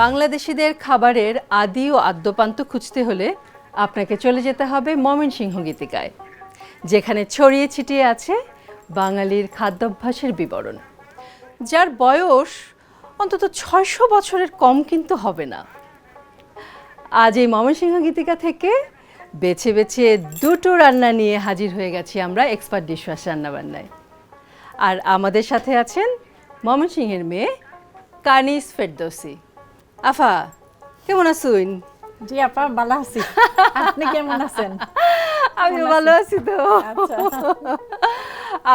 বাংলাদেশিদের খাবারের আদি ও আদ্যপান্ত খুঁজতে হলে আপনাকে চলে যেতে হবে ময়মনসিংহ গীতিকায়, যেখানে ছড়িয়ে ছিটিয়ে আছে বাঙালির খাদ্যাভ্যাসের বিবরণ, যার বয়স অন্তত ছয়শো বছরের কম কিন্তু হবে না। আজ এই ময়মনসিংহ গীতিকা থেকে বেছে বেছে দুটো রান্না নিয়ে হাজির হয়ে গেছি আমরা এক্সপার্ট ডিশওয়াশ রান্নাবান্নায়। আর আমাদের সাথে আছেন ময়মনসিংহের মেয়ে কানিস ফেরদৌসি। আফা কেমন আছুন? জি আপা ভালো আছি। আপনি কেমন আছেন? আমি ভালো আছি তো।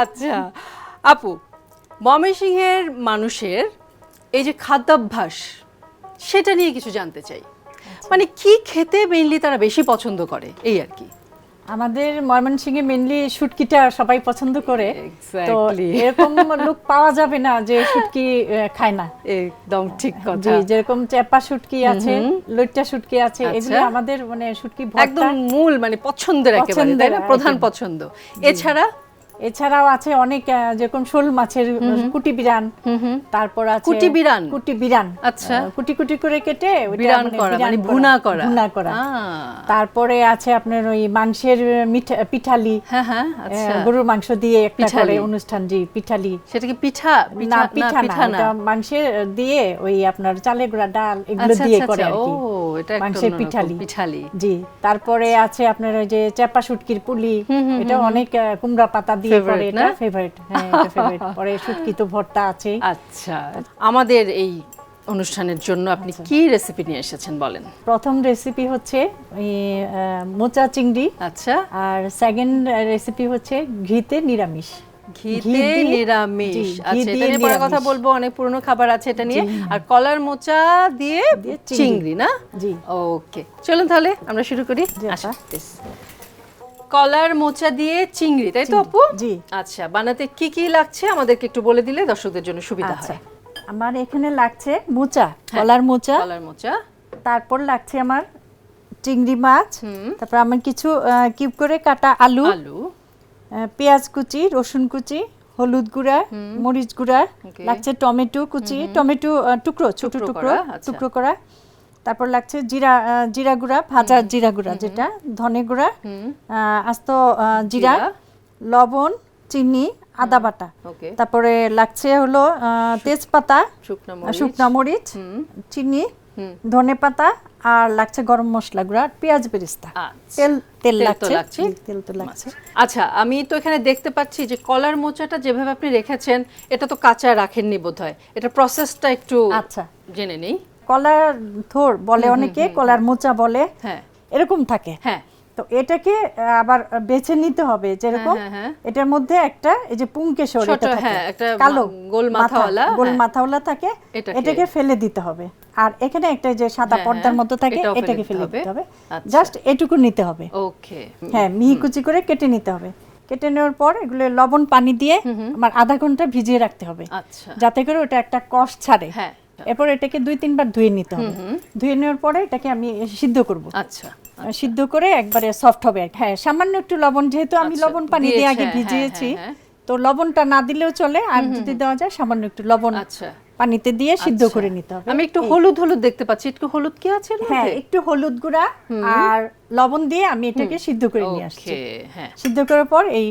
আচ্ছা। আপু আপু ময়মনসিংহের মানুষের এই যে খাদ্যাভ্যাস সেটা নিয়ে কিছু জানতে চাই। মানে কি খেতে মেইনলি তারা বেশি পছন্দ করে? এই আর কি। আমাদের ময়মনসিংহে মেনলি শুটকিটা সবাই পছন্দ করে। তো. এরকম লোক পাওয়া যাবে না যে শুটকি খায় না। একদম ঠিক কথা। যেরকম চেপা শুটকি আছে লইট্টা শুটকি আছে আচ্ছা। এগুলো আমাদের মানে শুটকি একদম মূল মানে পছন্দের একেবারে পছন্দের তাই না? প্রধান পছন্দ। এছাড়া এছাড়াও আছে অনেক যেরকম শোল মাছের কুটি বিরান। তারপর আছে কুটি বিরান? কুটি বিরান। আচ্ছা। কুটি কুটি করে কেটে বিরান মানে করা মানে ভুনা করা। ভুনা করা। তারপরে আছে আপনার ওই মাংসের পিঠালি। হ্যাঁ হ্যাঁ আচ্ছা। গরুর মাংস দিয়ে একটা করে অনুষ্ঠান জি পিঠালি। সেটা কি পিঠা? না পিঠা না মাংসের দিয়ে ওই আপনার চালে গুঁড়া ডাল এগুলো আচ্ছা, দিয়ে আচ্ছা, করে আর। কি মাংসের পিঠালি। পিঠালি। জি তারপরে আছে আপনার ওই যে চেপা শুটকির পুলি। এটা অনেক কুমড়া পাতা দিয়ে এটা? ফেভারিট হ্যাঁ এটা ফেভারিট পরে শুটকি তো ভর্তা আছে। আচ্ছা আমাদের এই অনুষ্ঠানের জন্য আপনি আচ্ছা। কি রেসিপি নিয়ে এসেছেন বলেন? প্রথম রেসিপি হচ্ছে মোচা চিংড়ি। আচ্ছা। আর সেকেন্ড রেসিপি হচ্ছে ঘিতে নিরামিষ। ঘিতে নিরামিষ। আচ্ছা এটা নিয়ে পরে কথা বলব অনেক পুরনো খাবার আছে এটা নিয়ে। আর কলার মোচা দিয়ে চিংড়ি। না? জি। ওকে চলুন তাহলে আমরা শুরু করি। please। কলার মোচা দিয়ে চিংড়ি তাই তো আপু? জি। আচ্ছা বানাতে কি কি লাগছে আমাদেরকে একটু বলে দিলে দর্শকদের জন্য সুবিধা আচ্ছা। হয়। আমার এখানে লাগছে মোচা হ্যাঁ। কলার মোচা। কলার মোচা। তারপর লাগছে আমার চিংড়ি মাছ। তারপর আমার কিছু কিউব করে কাটা আলু আলু। পেঁয়াজ কুচি রসুন কুচি হলুদ গুঁড়া মরিচ গুঁড়া লাগছে টমেটো কুচি। টমেটো টুকরো ছোট টুকরো টুকরো করা, আচ্ছা। টুকরো করা। তারপর লাগছে জিরা জিরা গুঁড়া ভাজা জিরা গুঁড়া যেটা ধনে গুঁড়া আস্ত জিরা। লবণ চিনি আদা বাটা। ওকে। তারপরে লাগছে হলো তেজপাতা শুকনো মরিচ। চিনি ধনে পাতা আর লাগছে গরম মশলা গুঁড়া আর পেঁয়াজ বেরিস্তা। আচ্ছা। তেল তেল লাগছে। লাগছে। তেল তো লাগছে। আচ্ছা আমি তো এখানে দেখতে পাচ্ছি যে কলার মোচাটা যেভাবে আপনি রেখেছেন এটা তো কাঁচা রাখেননি বোধহয়। এটা প্রসেসটা একটু আচ্ছা। জেনে নেই। কলার থোর বলে অনেকে কলার মোচা বলে হ্যাঁ। এরকম থাকে। হ্যাঁ। তো এটাকে আবার বেছে নিতে হবে যেরকম। হ্যাঁ। এটার মধ্যে একটা এই যে পুংকেশর ছোট, এটা থাকে কালো গোল মাথাওয়ালা, গোল। মাথাওয়ালা থাকে এটাকে- ফেলে দিতে হবে। আর এখানে একটা যে সাদা পর্দার মতো থাকে এটাকে ফেলে দিতে হবে। আচ্ছা। জাস্ট এটুকু নিতে হবে। ওকে। হ্যাঁ মিহি কুচি করে কেটে নিতে হবে। কেটে নেওয়ার পর এগুলো লবণ পানি দিয়ে আমার আধা ঘণ্টা ভিজিয়ে রাখতে হবে। আচ্ছা। যাতে করে ওটা একটা কষ ছাড়ে। হ্যাঁ। এরপর এটাকে দুই তিনবার ধুয়ে নিতে হবে। ধুয়ে নেওয়ার পরে এটাকে আমি সিদ্ধ করব। আচ্ছা সিদ্ধ করে একবারে সফট হবে হ্যাঁ সামান্য একটু লবণ যেহেতু আমি আচ্ছা, লবণ পানি দিয়ে আগে হ্যাঁ, ভিজিয়েছি হ্যাঁ, তো লবণটা না দিলেও চলে। আর যদি দেওয়া যায় সামান্য একটু লবণ আচ্ছা। পানিতে দিয়ে সিদ্ধ আচ্ছা। করে নিতে হবে। আমি একটু হলুদ হলুদ দেখতে পাচ্ছি। একটু হলুদ কি আছে হ্যাঁ একটু হলুদ গুঁড়া আর লবণ দিয়ে আমি এটাকে সিদ্ধ করে নিয়ে আসছি। হ্যাঁ। সিদ্ধ করার পর এই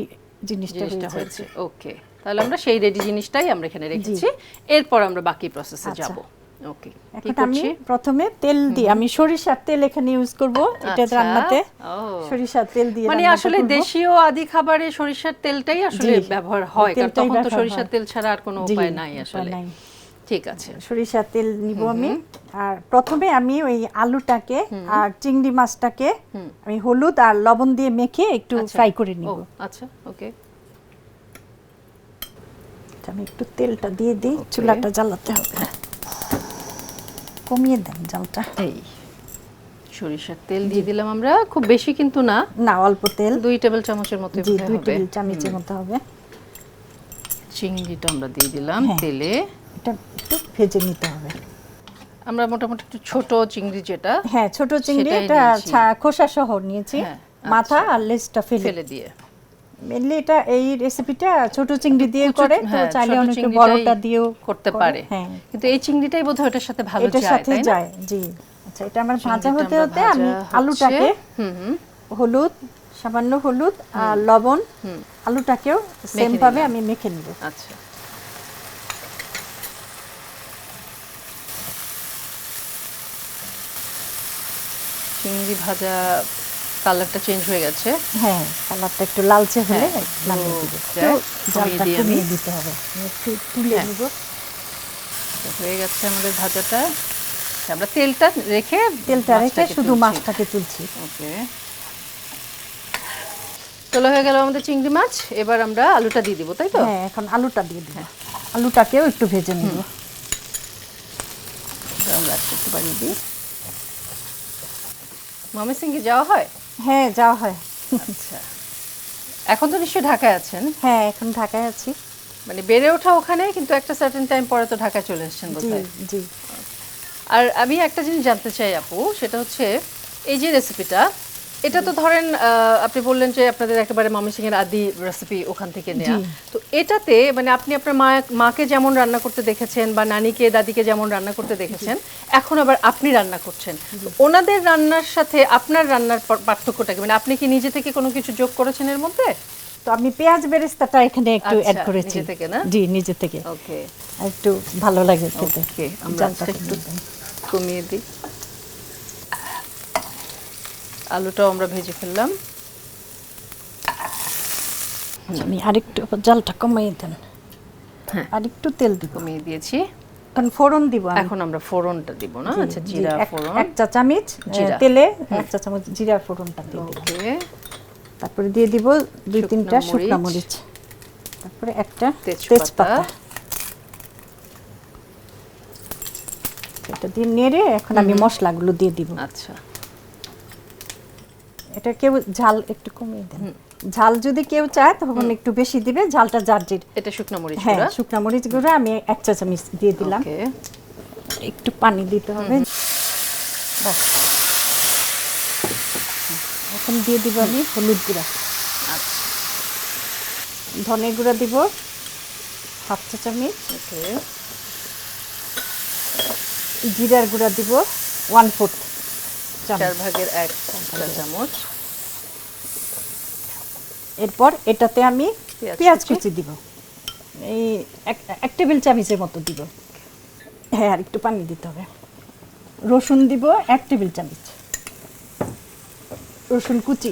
জিনিসটা হয়েছে। ওকে তাহলে আমরা সেই রেডি জিনিসটাই আমরা এখানে রেখেছি। এরপর আমরা বাকি প্রসেসে। যাব। ওকে এখন আমি প্রথমে তেল দিই। আমি সরিষার তেল এখানে ইউজ করব এটা আচ্ছা, রান্নাতে। সরিষার তেল দিয়ে মানে আসলে দেশীয় আদি খাবারে সরিষার তেলটাই আসলে ব্যবহার হয় কারণ তখন তো সরিষার তেল ছাড়া আর কোনো উপায় নাই আসলে। ঠিক আছে। সরিষার তেল নিব আমি। আর প্রথমে আমি ওই আলুটাকে আর চিংড়ি মাছটাকে আমি হলুদ আর লবণ দিয়ে মেখে একটু আচ্ছা। ফ্রাই করে নিব। আচ্ছা ওকে। আমি একটু তেলটা দিয়ে দিই চুলাটা জ্বালাতে হবে। কমিয়ে দেন জালটা। এই সরিষার তেল দিয়ে দিলাম আমরা খুব বেশি কিন্তু না। না অল্প তেল। দুই টেবিল চামচের মতো দুই টেবিল চামচের মতো হবে। চিংড়িটা আমরা দিয়ে দিলাম হ্যাঁ। তেলে। এটা একটু ভেজে নিতে হবে। আমরা মোটামুটি একটু ছোট চিংড়ি যেটা হ্যাঁ ছোট চিংড়ি এটা খোসা সহ নিয়েছি। হ্যাঁ, মাথা আচ্ছা। আর লেজটা ফেলে। দিয়ে। মেনলি এটা এই রেসিপিটা ছোট চিংড়ি দিয়ে করে তো হ্যাঁ, চাইলে অনেকে বড়টা দিয়েও করতে পারে। হ্যাঁ। কিন্তু এই চিংড়িটাই বোধহয় ওটার সাথে ভালো এটার যায় সাথে যায় জি। আচ্ছা এটা আমার ভাজা হতে হতে আমি আলুটাকে হলুদ সামান্য হলুদ আর লবণ আলুটাকেও সেম ভাবে আমি মেখে নিব। আচ্ছা। চিংড়ি ভাজা কালারটা চেঞ্জ হয়ে গেছে। হ্যাঁ কালারটা একটু লালচে হলে হ্যাঁ, নামিয়ে তো দিব। যাক, একটু জালটা কমিয়ে দিই আমি। কমিয়ে দিতে হবে। একটু তুলে হ্যাঁ। নিব। হয়ে গেছে আমাদের ভাজাটা। আমরা তেলটা রেখে তেলটা রেখে শুধু মাছটাকে তুলছি। ওকে। তোলা হয়ে গেল আমাদের চিংড়ি মাছ। এবার আমরা আলুটা দিয়ে দিব তাই তো? হ্যাঁ এখন আলুটা দিয়ে দিব। আলুটাকেও একটু ভেজে নিব। আমরা একটু বাড়িয়ে দিই। মামি সিংকে যাওয়া হয়? হ্যাঁ যাওয়া হয়। আচ্ছা। এখন তো নিশ্চয়ই ঢাকায় আছেন? হ্যাঁ এখন ঢাকায় আছি। মানে বেড়ে ওঠা ওখানে কিন্তু একটা সার্টেন টাইম পরে তো ঢাকায় চলে এসেছেন বোধহয়। জি আর আমি একটা জিনিস জানতে চাই আপু সেটা হচ্ছে এই যে রেসিপিটা এটা তো ধরেন আপনি বললেন যে আপনাদের একেবারে মামি সিং এর আদি রেসিপি ওখান থেকে নেওয়া তো এটাতে মানে আপনি আপনার মা মাকে যেমন রান্না করতে দেখেছেন বা নানিকে দাদিকে যেমন রান্না করতে দেখেছেন এখন আবার আপনি রান্না করছেন। তো ওনাদের রান্নার সাথে আপনার রান্নার পার্থক্যটা কি মানে আপনি কি নিজে থেকে কোনো কিছু যোগ করেছেন এর মধ্যে? তো আমি পেঁয়াজ বেরেস্তাটা এখানে একটু আচ্ছা, অ্যাড করেছি। নিজে থেকে না? জি নিজে থেকে। ওকে একটু ভালো লাগে খেতে। ওকে আমরা একটু কমিয়ে দিই। আলুটাও আমরা ভেজে ফেললাম। আচ্ছা, আমি আরেকটু জালটা কমিয়ে দেন। হ্যাঁ। আরেকটু তেল দিব। কমিয়ে দিয়েছি। এখন ফোড়ন দিব এখন আমরা ফোড়নটা দিব না? আচ্ছা জিরা ফোড়ন। এক চা চামচ জিরা। তেলে এক চা চামচ জিরা ফোড়নটা দিয়ে ওকে। তারপরে দিয়ে দিব দুই তিনটা শুকনো মরিচ। তারপরে একটা। তেজপাতা। এটা দিয়ে নেড়ে এখন আমি মশলাগুলো দিয়ে দিব। আচ্ছা। এটা কেউ ঝাল একটু কমিয়ে দেন। ঝাল যদি কেউ চায় তখন একটু বেশি দিবে। ঝালটা যের এটা শুকনো মরিচ হ্যাঁ শুকনো মরিচ গুঁড়া আমি এক চা চামচ দিয়ে দিলাম। ওকে। একটু পানি দিতে হবে। এখন দিয়ে দিব আমি হলুদ গুঁড়া। আচ্ছা। ধনে গুঁড়া দিব হাফ চা চামচ। ওকে। জিরার গুঁড়া দিব ওয়ান ফোর্থ চার ভাগের এক চা চামচ এরপর এটাতে আমি পেঁয়াজ কুচি। দিব। এই এক টেবিল চামচের মতো দিব। হ্যাঁ আর একটু পানি দিতে হবে। রসুন দিব এক টেবিল চামচ। রসুন কুচি।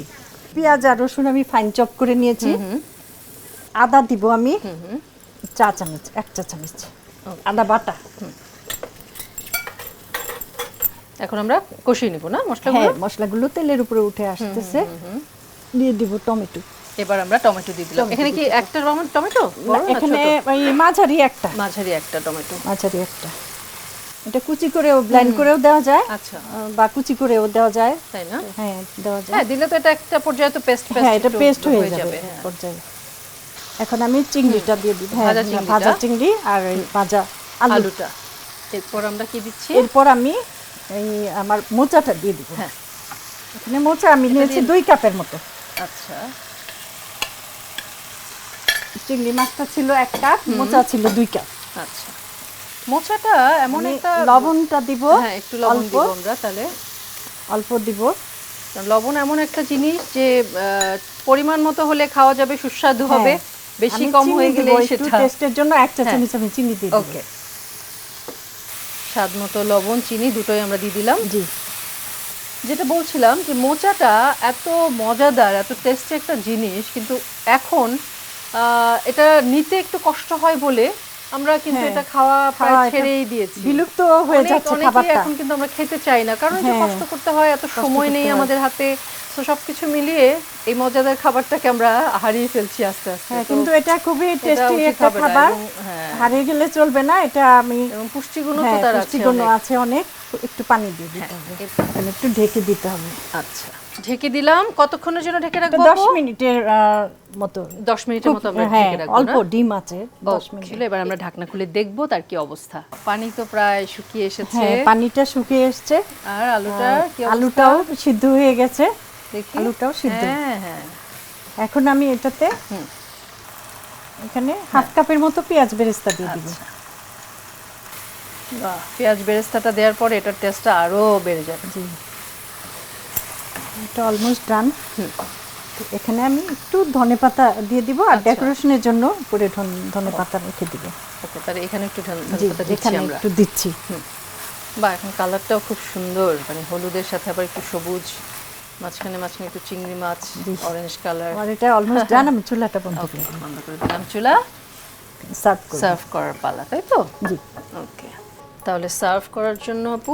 পেঁয়াজ আর রসুন আমি ফাইন চপ করে নিয়েছি। আদা দিব আমি চা চামচ এক চা চামচ। আদা বাটা। এখন আমরা কষিয়ে নিব না? মশলাগুলো? হ্যাঁ মশলাগুলো তেলের উপরে উঠে আসতেছে। দিয়ে দিব টমেটো। এবার আমরা টমেটো দিয়ে দিলাম। এখানে কি একটা টমে- টমেটো? এখানে? ওই মাঝারি একটা। মাঝারি একটা টমেটো। মাঝারি একটা। এটা কুচি করেও ব্লেন্ড করেও দেওয়া যায়। আচ্ছা। বা কুচি করেও দেওয়া যায়। তাই না? হ্যাঁ দেওয়া যায়। হ্যাঁ দিলে তো এটা একটা পর্যায়ে তো পেস্ট পেস্ট হ্যাঁ এটা পেস্ট হয়ে যাবে হ্যাঁ। পর্যায়ে। এখন আমি চিংড়িটা দিয়ে দিব হ্যাঁ ভাজা চিংড়ি আর এই ভাজা আলু। আলুটা। এরপর আমরা কি দিচ্ছি? এরপর আমি এই আমার মোচাটা দিয়ে দিব। হ্যাঁ। এখানে মোচা আমি নিয়েছি দুই কাপের মতো। আচ্ছা। চিংড়ি মাছটা ছিল এক কাপ মোচা ছিল দুই কাপ। আচ্ছা। মোচাটা এমন একটা লবণটা দিব হ্যাঁ একটু লবণ দিব আমরা তাহলে। অল্প দিব। লবণ এমন একটা জিনিস যে পরিমাণ মতো হলে খাওয়া যাবে সুস্বাদু হবে। হ্যাঁ। বেশি কম হয়ে গেলে একটু সেটা। টেস্টের জন্য এক চা হ্যাঁ। চামচ আমি চিনি দিয়ে ওকে স্বাদ মতো লবণ চিনি দুটোই আমরা দিয়ে দিলাম। জি। যেটা বলছিলাম যে মোচাটা এত মজাদার এত টেস্টি একটা জিনিস কিন্তু এখন এটা নিতে একটু কষ্ট হয় বলে আমরা কিন্তু হ্যাঁ, এটা খাওয়া প্রায় ছেড়েই দিয়েছি। বিলুপ্ত হয়ে যাচ্ছে খাবারটা। এখন কিন্তু আমরা খেতে চাই না কারণ যে হ্যাঁ, কষ্ট করতে হয় এত সময় নেই আমাদের হাতে। তো সবকিছু মিলিয়ে এই মজাদার খাবারটাকে আমরা হারিয়ে ফেলছি আস্তে আস্তে। হ্যাঁ কিন্তু এটা খুবই টেস্টি একটা খাবার। হ্যাঁ। হারিয়ে গেলে চলবে না এটা আমি এবং পুষ্টিগুণও তো হ্যাঁ তার আছে পুষ্টিগুণ। আছে অনেক। একটু পানি দিয়ে দিতে হ্যাঁ, হবে। একটু ঢেকে দিতে হবে। আচ্ছা। ঢেকে দিলাম। কতক্ষণের জন্য ঢেকে রাখব দশ আপু? মিনিটের মতো। দশ মিনিটের মতো আমরা ঢেকে রাখব অল্প ডিম আছে দশ ও, মিনিট। ছিল এবার আমরা ঢাকনা খুলে দেখব তার কি অবস্থা। পানি তো প্রায় শুকিয়ে এসেছে। হ্যাঁ পানিটা শুকিয়ে এসেছে। আর আলুটা কি আলুটাও সিদ্ধ হয়ে গেছে। দেখি। আলুটাও সিদ্ধ। হ্যাঁ হ্যাঁ। এখন আমি এটাতে এখানে হাফ কাপের মতো পেঁয়াজ বেরেস্তা দিয়ে দিব। আচ্ছা। পেঁয়াজ বেরেস্তাটা দেওয়ার পরে এটার টেস্টটা আরও বেড়ে যাবে। জি। এটা অলমোস্ট ডান এখানে আমি একটু ধনে পাতা দিয়ে দিব আর আচ্ছা। ডেকোরেশনের জন্য উপরে ধনে পাতা রেখে দিব। ওকে তাহলে এখানে একটু এখানে একটু দিচ্ছি। বা এখন কালারটাও খুব সুন্দর মানে হলুদের সাথে আবার একটু সবুজ। মাঝখানে মাঝখানে একটু চিংড়ি মাছ অরেঞ্জ কালার আর এটা অলমোস্ট ডান আমি চুলাটা বন্ধ করে বন্ধ করে দিলাম। চুলা? সার্ভ করব। সার্ভ করার পালা তাই তো? জি। ওকে তাহলে সার্ভ করার জন্য আপু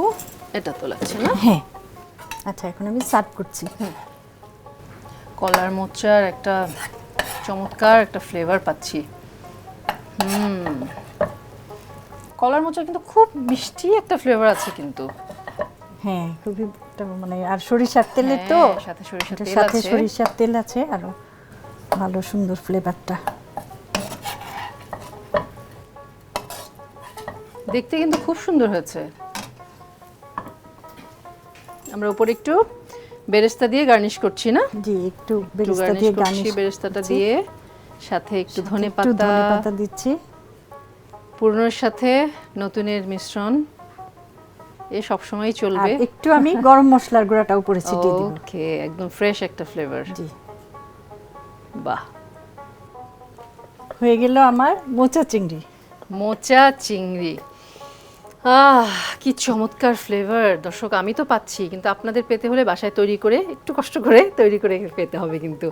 এটা তো লাগছে না? হ্যাঁ। আচ্ছা এখন আমি সার্ভ করছি। কলার মোচার একটা চমৎকার একটা ফ্লেভার পাচ্ছি। হুম। কলার মোচার কিন্তু খুব মিষ্টি একটা ফ্লেভার আছে কিন্তু। হ্যাঁ খুবই একটা মানে আর সরিষার তেলে তো? হ্যাঁ, সাথে সরিষার তেল সাথে। সরিষার তেল আছে আরও ভালো সুন্দর ফ্লেভারটা দেখতে কিন্তু খুব সুন্দর হয়েছে। আমরা উপরে একটু বেরেস্তা দিয়ে গার্নিশ করছি না? জি একটু বেরেস্তা দিয়ে গার্নিশ বেরেস্তাটা দিয়ে। সাথে একটু ধনে পাতা দিচ্ছি। পুরনোর সাথে নতুনের মিশ্রণ। এ সব সময় চলবে একটু আমি গরম মশলার গুঁড়াটা উপরে ছিটিয়ে দিব। ওকে একদম ফ্রেশ একটা ফ্লেভার জি। বাহ। হয়ে গেল আমার মোচা চিংড়ি। মোচা চিংড়ি। আহ কি চমৎকার ফ্লেভার দর্শক আমি তো পাচ্ছি কিন্তু আপনাদের পেতে হলে বাসায় তৈরি করে একটু কষ্ট করে তৈরি করে পেতে হবে কিন্তু।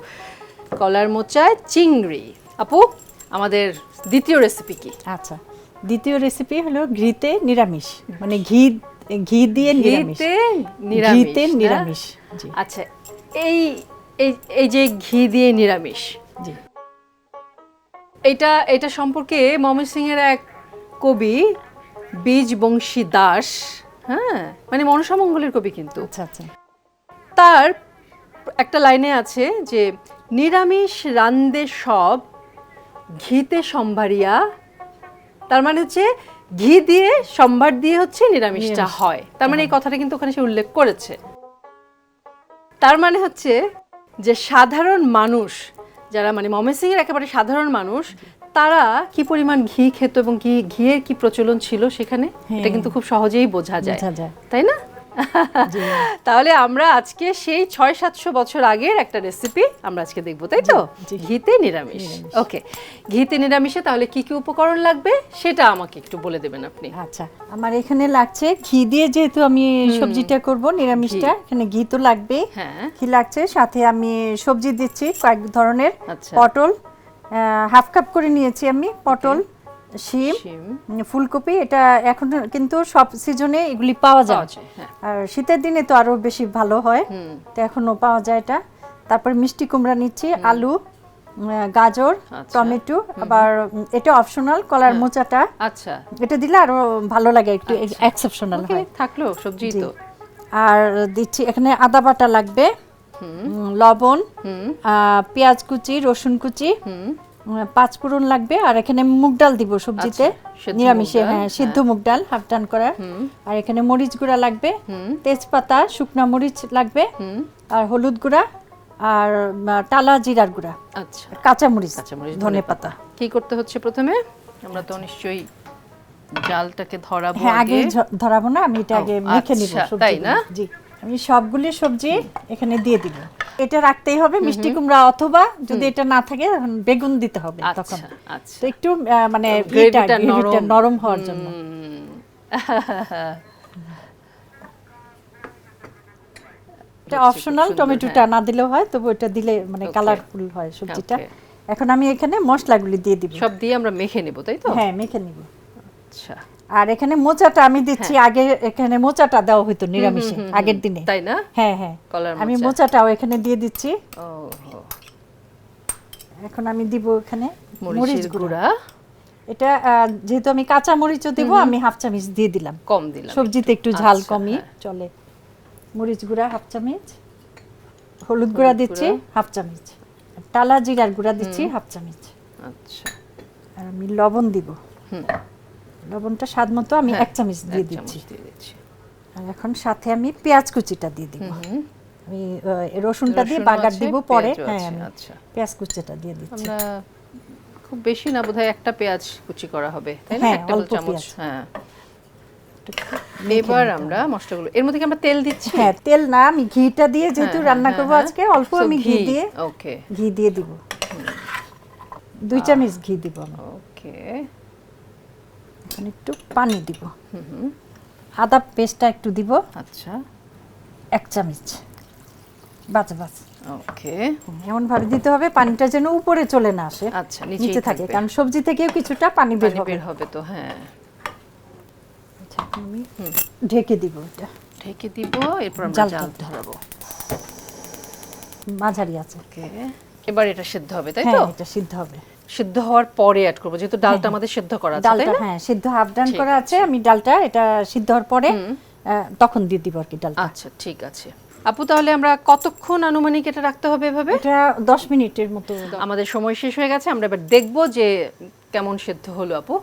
কলার মোচায় চিংড়ি। আপু আমাদের দ্বিতীয় রেসিপি কি? আচ্ছা দ্বিতীয় রেসিপি হলো ঘিতে নিরামিষ মানে ঘি ঘি দিয়ে ঘিতে ঘিতে নিরামিষ আচ্ছা এই এই যে ঘি দিয়ে নিরামিষ জি। এটা এটা সম্পর্কে এক কবি বীজবংশী দাস হ্যাঁ? মানে মনসামঙ্গলের কবি কিন্তু। আচ্ছা আচ্ছা। তার একটা লাইনে আছে যে নিরামিষ রান্দে সব ঘিতে সম্ভারিয়া তার মানে হচ্ছে ঘি দিয়ে সম্ভার দিয়ে হচ্ছে নিরামিষটা হয়। তার মানে এই কথাটা কিন্তু ওখানে সে উল্লেখ করেছে। তার মানে হচ্ছে যে সাধারণ মানুষ যারা মানে ময়মনসিংহের একেবারে সাধারণ মানুষ তারা কি পরিমাণ ঘি খেত এবং কি ঘিয়ের কি প্রচলন ছিল সেখানে? এটা কিন্তু খুব সহজেই বোঝা যায়। তাই না? তাহলে আমরা আজকে সেই ছয় সাতশো বছর আগের একটা রেসিপি আমরা আজকে দেখব তাই তো? ঘিতে নিরামিষ। ওকে ঘিতে নিরামিষে তাহলে কি কি উপকরণ লাগবে? সেটা আমাকে একটু বলে দেবেন আপনি। আচ্ছা আমার এখানে লাগছে ঘি দিয়ে যেহেতু আমি সবজিটা করব নিরামিষটা এখানে ঘি তো লাগবে। হ্যাঁ। ঘি লাগছে সাথে আমি সবজি দিচ্ছি কয়েক ধরনের। আচ্ছা। পটল হাফ কাপ করে নিয়েছি আমি পটল। শিম ফুলকপি এটা এখন কিন্তু সব সিজনে এগুলি পাওয়া যায়। হ্যাঁ। আর শীতের দিনে তো আরও বেশি ভালো হয়। তো এখনও পাওয়া যায় এটা। তারপর মিষ্টি কুমড়া নিচ্ছি আলু গাজর আচ্ছা। টমেটো আবার এটা অপশনাল কলার মোচাটা। আচ্ছা। এটা দিলে আরও ভালো লাগে একটু এক্সেপশনাল হয়। থাকল সবজি তো। আর দিচ্ছি এখানে আদা বাটা লাগবে লবণ পেঁয়াজ কুচি রসুন কুচি পাঁচ ফোড়ন লাগবে আর এখানে মুগ ডাল দিব সবজিতে। আচ্ছা, নিরামিষে হ্যাঁ সিদ্ধ মুগ ডাল হাফ ডান করা আর এখানে মরিচ গুঁড়া লাগবে। তেজপাতা শুকনা মরিচ লাগবে। আর হলুদ গুঁড়া আর টালা জিরার গুঁড়া। আচ্ছা। কাঁচা মরিচ কাঁচামরিচ ধনে পাতা। কি করতে হচ্ছে প্রথমে? আমরা তো নিশ্চয়ই জালটাকে ধরাবো হ্যাঁ আগে। ধরাবো না আমি এটা আগে মেখে নিব আচ্ছা, তাই না? জি। আমি সবগুলি সবজি এখানে দিয়ে দিব। এটা রাখতেই হবে মিষ্টি কুমড়া অথবা যদি এটা না থাকে বেগুন দিতে হবে তখন। আচ্ছা। আচ্ছা তো একটু মানে নরম। নরম হওয়ার জন্য। এটা অপশনাল টমেটোটা না দিলেও হয় তবু এটা দিলে মানে কালারফুল হয় সবজিটা। এখন আমি এখানে মশলাগুলি দিয়ে দিব। সব দিয়ে আমরা মেখে নেব তাই তো? হ্যাঁ মেখে নিব। আচ্ছা। আর এখানে মোচাটা আমি দিচ্ছি আগে এখানে মোচাটা দেওয়া হতো নিরামিষে আগের দিনে। তাই না? হ্যাঁ হ্যাঁ। কলার আমি মোচাটাও এখানে দিয়ে দিচ্ছি। এখন আমি দিব এখানে মরিচ গুঁড়া। এটা যেহেতু আমি কাঁচা মরিচও দিব আমি হাফ চামচ দিয়ে দিলাম। কম দিলাম সবজিতে একটু। ঝাল আচ্ছা, কমই হ্যাঁ। চলে। মরিচ গুঁড়া হাফ চামচ। হলুদ গুঁড়া দিচ্ছি হাফ চামচ। টালা জিরার গুঁড়া দিচ্ছি হাফ চামচ। আচ্ছা। আর আমি লবণ দিব। হুম। লবণটা স্বাদ মতো আমি হ্যাঁ, এক চামচ দিয়ে দিচ্ছি। আর এখন সাথে আমি পেঁয়াজ কুচিটা দিয়ে দিব। আমি রসুনটা দিয়ে বাগার দিব পরে হ্যাঁ আমি আচ্ছা। পেঁয়াজ কুচিটা দিয়ে দিচ্ছি। খুব বেশি না বোধহয় একটা পেঁয়াজ কুচি করা হবে তাই না? একটা এক চামচ হ্যাঁ। এবার আমরা মশলাগুলো এর মধ্যে কি আমরা তেল দিচ্ছি? হ্যাঁ তেল না আমি ঘিটা দিয়ে যেহেতু রান্না করব আজকে অল্প আমি ঘি দিয়ে ওকে ঘি দিয়ে দিব। দুই চামচ ঘি দিব ওকে এখন একটু পানি দিব। আদা পেস্টটা একটু দিব। আচ্ছা। এক চামচ। বাজে বাজ। ওকে। এমন ভাবে দিতে হবে পানিটা যেন উপরে চলে না আসে। আচ্ছা, নিচে থাকে কারণ সবজি থেকেও কিছুটা পানি বের হবে। বের হবে তো হ্যাঁ। আচ্ছা, আমি ঢেকে দিব এটা। ঢেকে দিব এরপর আমরা জাল ধরাবো। মাঝারি আছে। ওকে। এবার এটা সিদ্ধ হবে তাই তো? হ্যাঁ এটা সিদ্ধ হবে। সিদ্ধ হওয়ার পরে অ্যাড করব যেহেতু ডালটা আমাদের সিদ্ধ করা আছে তাই ডালটা হ্যাঁ সিদ্ধ হাফ ডান করা আছে আমি ডালটা এটা সিদ্ধ হওয়ার পরে তখন দিয়ে দিব আর কি ডালটা। আচ্ছা ঠিক আছে। আপু তাহলে আমরা কতক্ষণ আনুমানিক এটা রাখতে হবে এভাবে? এটা দশ মিনিটের মতো। আমাদের সময় শেষ হয়ে গেছে আমরা এবার দেখব যে কেমন সিদ্ধ হলো আপু।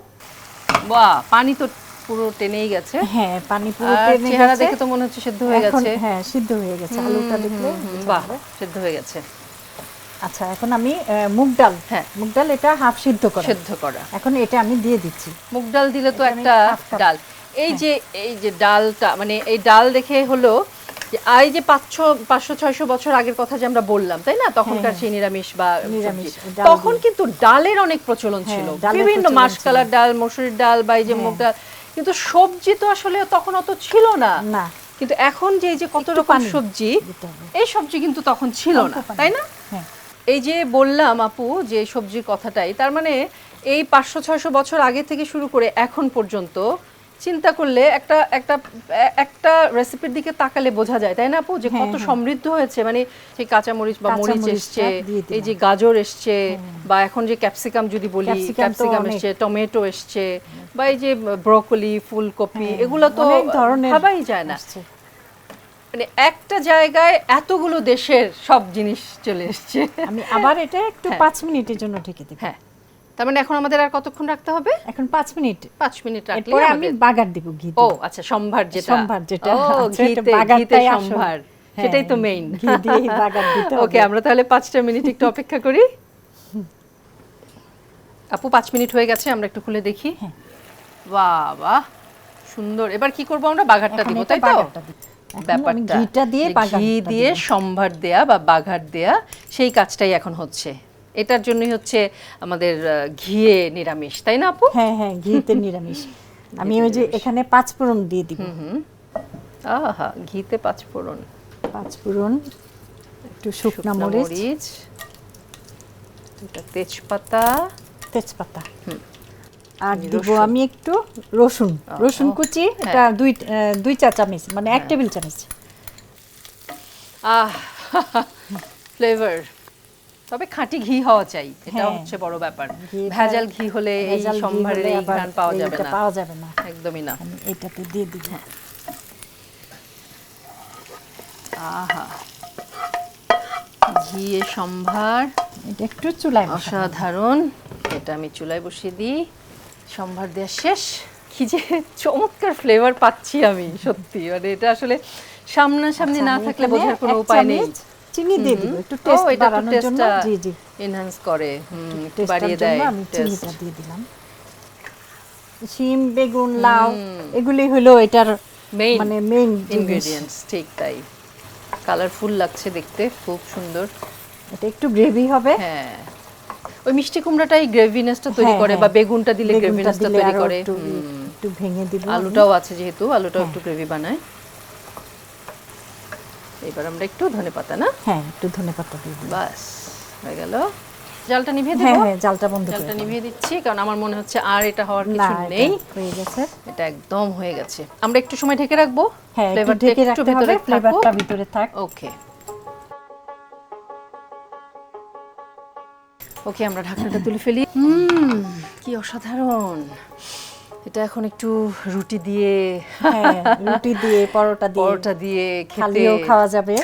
বাহ পানি তো পুরো টেনেই গেছে। হ্যাঁ পানি পুরো টেনে চেহারা দেখে তো মনে হচ্ছে সিদ্ধ হয়ে গেছে। হ্যাঁ সিদ্ধ হয়ে গেছে। আলুটা দেখলে বাহ। সিদ্ধ হয়ে গেছে। আচ্ছা এখন আমি মুগ ডাল। হ্যাঁ। মুগ ডাল এটা হাফ সিদ্ধ করা। সিদ্ধ করা। এখন এটা আমি দিয়ে দিচ্ছি। মুগ ডাল দিলে তো একটা ডাল। এই যে এই যে ডালটা মানে এই ডাল দেখে হলো যে এই যে পাঁচশো পাঁচশো ছয়শো বছর আগের কথা যে আমরা বললাম তাই না? তখনকার সেই নিরামিষ বা হ্যাঁ, তখন কিন্তু ডালের অনেক প্রচলন হ্যাঁ, ছিল। বিভিন্ন মাসকালার ডাল মসুরির ডাল বা এই যে মুগ ডাল কিন্তু সবজি তো আসলে তখন অত ছিল না। না। কিন্তু এখন যে এই যে কত রকম সবজি এই সবজি কিন্তু তখন ছিল না তাই না? হ্যাঁ এই যে বললাম আপু যে সবজির কথাটাই তার মানে এই পাঁচশো ছয়শো বছর আগে থেকে শুরু করে এখন পর্যন্ত চিন্তা করলে একটা একটা একটা রেসিপির দিকে তাকালে বোঝা যায় তাই না আপু? যে হ্যাঁ, কত হ্যাঁ। সমৃদ্ধ হয়েছে মানে সেই কাঁচামরিচ বা মরিচ এসছে এই যে গাজর এসছে বা এখন যে ক্যাপসিকাম যদি বলি ক্যাপসিকাম এসছে টমেটো এসছে বা এই যে ব্রকলি ফুলকপি এগুলো তো ভাবাই যায় না। মানে একটা জায়গায় এতগুলো দেশের সব জিনিস চলে এসছে। আমি আবার এটা একটু হ্যাঁ। পাঁচ মিনিটের জন্য ঢেকে দেব। হ্যাঁ। তার মানে এখন আমাদের আর কতক্ষণ রাখতে হবে? এখন পাঁচ মিনিট। পাঁচ মিনিট রাখলে আমি বাগার দিব ঘি ও আচ্ছা সম্ভার যেটা। সম্ভার যেটা ও ঘিতে ঘিতে সম্ভার। হ্যাঁ, সেটাই তো মেইন ঘি দিয়ে বাগার দিতে হবে। ওকে আমরা তাহলে পাঁচটা মিনিট একটু অপেক্ষা করি। আপু পাঁচ মিনিট হয়ে গেছে আমরা একটু খুলে দেখি। হ্যাঁ। বাহ বাহ সুন্দর। এবার কি করব আমরা? বাঘারটা এখন দিব তাই তো? ব্যাপারটা ঘিটা দিয়ে ঘি দিয়ে সম্ভার দেয়া বা বাঘার দেয়া সেই কাজটাই এখন হচ্ছে। এটার জন্যই হচ্ছে আমাদের ঘিয়ে নিরামিষ তাই না আপু? হ্যাঁ হ্যাঁ ঘিতে নিরামিষ। আমি ওই যে এখানে পাঁচ ফোড়ন দিয়ে দিব। আহা ঘিতে পাঁচ ফোড়ন পাঁচ ফোড়ন একটু শুকনা মরিচ। দুটা তেজপাতা। তেজপাতা। আর দিব আমি একটু রসুন রসুন কুচি এটা দুই দুই চা চামচ মানে এক টেবিল চামচ। আহ ফ্লেভার তবে খাঁটি ঘি হওয়া চাই এটা হ্যাঁ। হচ্ছে বড় ব্যাপার। ভেজাল ঘি হলে এই সম্ভারের এই ঘ্রাণ পাওয়া যাবে না। পাওয়া যাবে না। একদমই না। আমি এটাতে দিয়ে দিব। হ্যাঁ। আহা। ঘিয়ে সম্ভার। এটা একটু চুলায় অসাধারণ। এটা আমি চুলায় বসিয়ে দিই। সম্ভার দেওয়া শেষ। কি যে চমৎকার ফ্লেভার পাচ্ছি আমি সত্যি। মানে এটা আসলে সামনাসামনি আচ্ছা, না থাকলে বোঝার কোনো উপায় নেই। চিনি দিয়ে দিব একটু টেস্ট বাড়ানোর জন্য। জি জি। এনহান্স করে। হুম, একটু বাড়িয়ে দেয় আমি চিনিটা দিয়ে দিলাম। শিম বেগুন লাউ এগুলি হলো এটার মেইন মানে মেইন ইনগ্রেডিয়েন্টস ঠিক তাই। কালারফুল লাগছে দেখতে খুব সুন্দর। এটা একটু গ্রেভি হবে। হ্যাঁ। ওই মিষ্টি কুমড়াটাই গ্রেভিনেসটা তৈরি হ্যাঁ, করে হ্যাঁ। বা বেগুনটা দিলে গ্রেভিনেসটা তৈরি করে। একটু একটু ভেঙে দিব। আলুটাও আছে যেহেতু আলুটাও হ্যাঁ। একটু গ্রেভি বানায়। এবার আমরা একটু ধনে পাতা না? হ্যাঁ একটু ধনে পাতা দিয়ে বাস হয়ে গেল। জালটা নিভিয়ে হ্যাঁ হ্যাঁ জালটা বন্ধ করে জালটা। নিভিয়ে দিচ্ছি কারণ আমার মনে হচ্ছে আর এটা হওয়ার কিছু নেই। হয়ে গেছে। এটা একদম হয়ে গেছে। আমরা একটু সময় ঢেকে রাখব। হ্যাঁ ঢেকে রাখতে হবে ফ্লেভারটা ভিতরে থাক। ওকে ওকে আমরা ঢাকনাটা তুলে ফেলি। হুম কি অসাধারণ। এটা এখন একটু রুটি দিয়ে হ্যাঁ রুটি দিয়ে পরোটা দিয়ে। পরোটা দিয়ে খেলেও খাওয়া যাবে।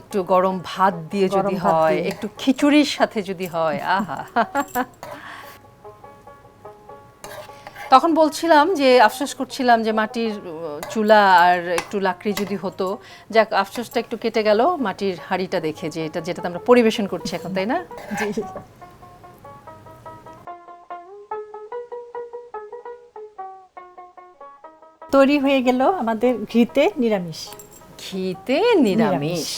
একটু গরম ভাত দিয়ে যদি হয় একটু খিচুড়ির সাথে যদি হয় আহা। তখন বলছিলাম যে আফসোস করছিলাম যে মাটির চুলা আর একটু লাকড়ি যদি হতো। যাক আফসোসটা একটু কেটে গেল মাটির হাঁড়িটা দেখে যে এটা যেটাতে আমরা পরিবেশন করছি এখন তাই না? জি। তৈরি হয়ে গেল আমাদের ঘিতে নিরামিষ। ঘিতে নিরামিষ।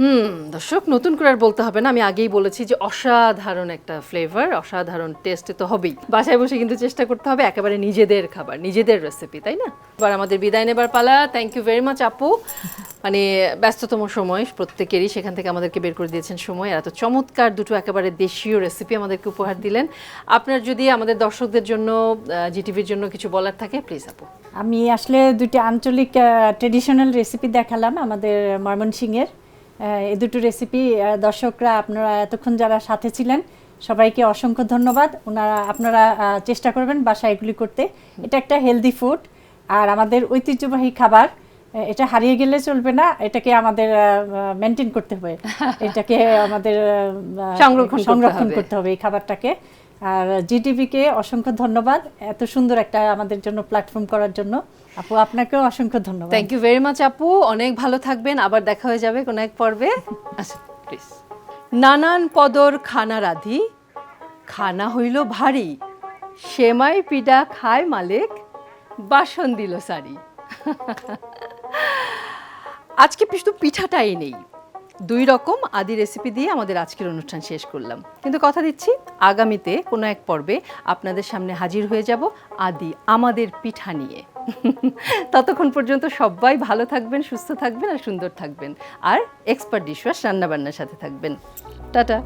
হুম, দর্শক, নতুন করে আর বলতে হবে না। আমি আগেই বলেছি যে অসাধারণ একটা ফ্লেভার অসাধারণ টেস্ট তো হবেই। বাসায় বসে কিন্তু চেষ্টা করতে হবে একেবারে নিজেদের খাবার, নিজেদের রেসিপি তাই না? এবার আমাদের বিদায় নেবার পালা। থ্যাংক ইউ ভেরি মাচ আপু। মানে ব্যস্ততম সময়, প্রত্যেকেরই সেখান থেকে আমাদেরকে বের করে দিয়েছেন সময়। এত চমৎকার দুটো একেবারে দেশীয় রেসিপি আমাদেরকে উপহার দিলেন। আপনার যদি আমাদের দর্শকদের জন্য জিটিভির জন্য কিছু বলার থাকে প্লিজ আপু। আমি আসলে দুটি আঞ্চলিক ট্রেডিশনাল রেসিপি দেখালাম আমাদের ময়মনসিংহের। এই দুটো রেসিপি দর্শকরা আপনারা এতক্ষণ যারা সাথে ছিলেন সবাইকে অসংখ্য ধন্যবাদ। ওনারা আপনারা চেষ্টা করবেন বাসায় এগুলি করতে। এটা একটা হেলদি ফুড আর আমাদের ঐতিহ্যবাহী খাবার এটা হারিয়ে গেলে চলবে না এটাকে আমাদের মেনটেন করতে হবে। এটাকে আমাদের সংরক্ষণ সংরক্ষণ করতে হবে এই খাবারটাকে। আর জিটিভিকে অসংখ্য ধন্যবাদ এত সুন্দর একটা আমাদের জন্য প্ল্যাটফর্ম করার জন্য। আপু, আপনাকেও অসংখ্য ধন্যবাদ। থ্যাংক ইউ ভেরি মাচ আপু। অনেক ভালো থাকবেন। আবার দেখা হয়ে যাবে কোনো এক পর্বে। আচ্ছা নানান পদর খানা রাধি, খানা হইল ভারী। সেমাই পিঠা খায় মালিক, বাসন দিল সারি। আজকে পিঠাটাই নেই। দুই রকম আদি রেসিপি দিয়ে আমাদের আজকের অনুষ্ঠান শেষ করলাম। কিন্তু কথা দিচ্ছি, আগামীতে কোনো এক পর্বে আপনাদের সামনে হাজির হয়ে যাব আদি আমাদের পিঠা নিয়ে। ততক্ষণ পর্যন্ত সবাই ভালো থাকবেন, সুস্থ থাকবেন আর সুন্দর থাকবেন। আর এক্সপার্ট ডিশওয়াশ রান্নাবান্নার সাথে থাকবেন। টাটা।